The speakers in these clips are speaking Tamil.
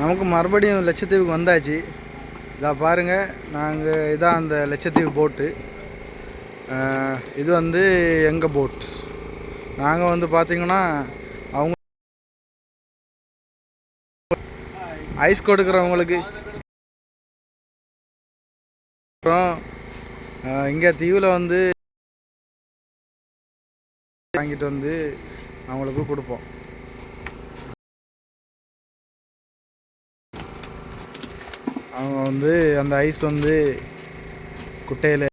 நமக்கு மறுபடியும் லட்சத்தீவுக்கு வந்தாச்சு. இதா பாருங்கள் நாங்கள் இதான் அந்த லட்சத்தீவு போட்டு இது வந்து எங்கள் போட் நாங்கள் வந்து பார்த்திங்கன்னா அவங்க ஐஸ் கொடுக்குறவங்களுக்கு அப்புறம் இங்கே தீவில் வந்து வாங்கிட்டு வந்து அவங்களுக்கு கொடுப்போம். அவங்க வந்து அந்த ஐஸ் வந்து குட்டையில்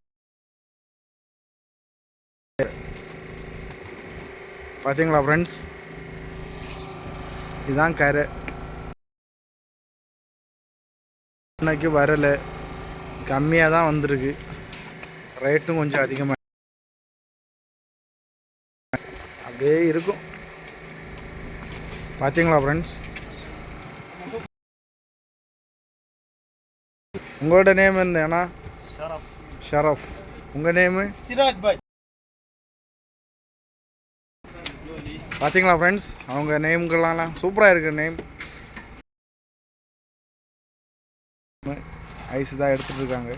பார்த்தீங்களா ஃப்ரெண்ட்ஸ் இதுதான் கரை. அன்னைக்கு வரல. கம்மியாக தான் வந்திருக்கு. ரேட்டும் கொஞ்சம் அதிகமாக அப்படியே இருக்கும். பார்த்தீங்களா ஃப்ரெண்ட்ஸ் உங்களோட நேம் என்ன? அண்ணா ஷரஃப். ஷரஃப். உங்கள் நேமு சிராஜ் பாய். பார்த்தீங்களா ஃப்ரெண்ட்ஸ் அவங்க நேம்கள்லாம் சூப்பராக இருக்கு நேம் ஐஸ் தான் எடுத்துட்டு இருக்காங்க.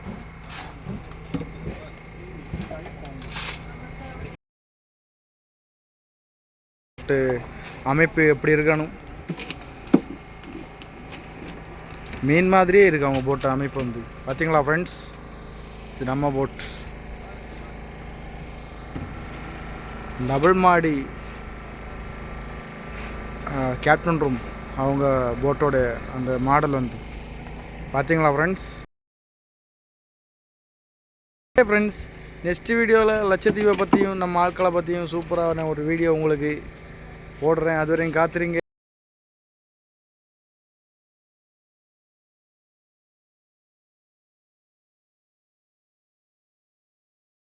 அமைப்பு எப்படி இருக்கணும்? மீன் மாதிரியே இருக்குது அவங்க போட்டு அமைப்பு வந்து. பார்த்தீங்களா ஃப்ரெண்ட்ஸ் இது நம்ம போட் டபுள் மாடி கேப்டன் ரூம் அவங்க போட்டோட அந்த மாடல் வந்து. பார்த்தீங்களா ஃப்ரெண்ட்ஸ் ஃப்ரெண்ட்ஸ் நெக்ஸ்ட் வீடியோவில் லட்சத்தீவை பற்றியும் நம்ம ஆட்களை பற்றியும் சூப்பரான ஒரு வீடியோ உங்களுக்கு போடுறேன். அது வரையும் காத்துறீங்க